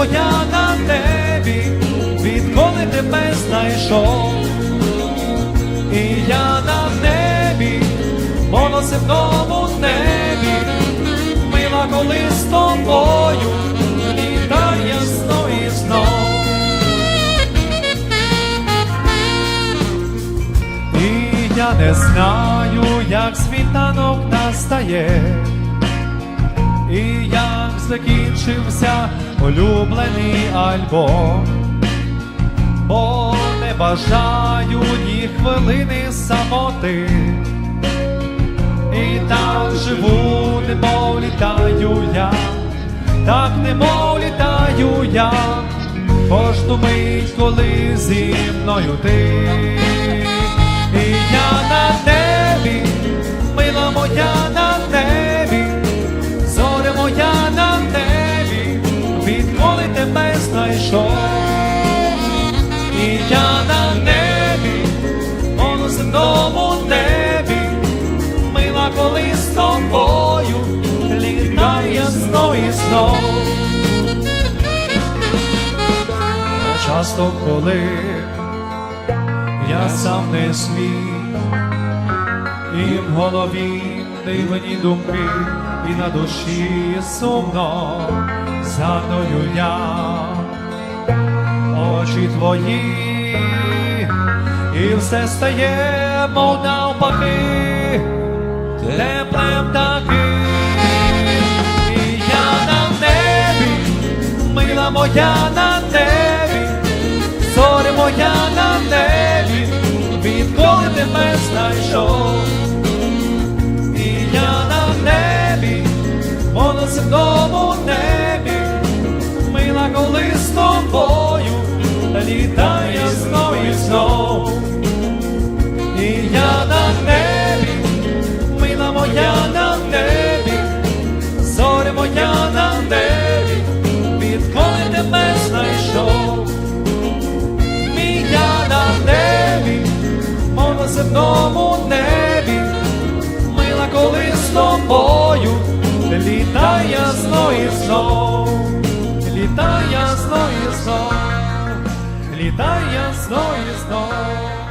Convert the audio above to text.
моя на небі, відколи тебе знайшов, і я на небі, моносипному небі, мила коли з тобою, і так і знов. І я не знаю, як світанок настає. І як закінчився улюблений альбом, бо не бажаю ні хвилини самоти, і так живу, немов літаю я, так немов літаю я, кожну мить, коли зі мною ти. Тебе знайшов. І я на небі, моноземному небі, мила, коли з тобою літає знов і знов. А Часто коли я сам не свій, і в голові дивні думки, і на душі сумно згадую я. Очі твої, і все стає, мов навпаки, теплем таким, і я на небі, мила моя на небі, зорі моя на небі, відколи тебе знайшов, моноземному небі, мила, коли з тобою літає знов і знов, і я на небі, мила моя на небі, зорі моя на небі, відколи тебе знайшов. Мій я на небі, мов на земному небі, мила, коли з тобою літай ясно і знов.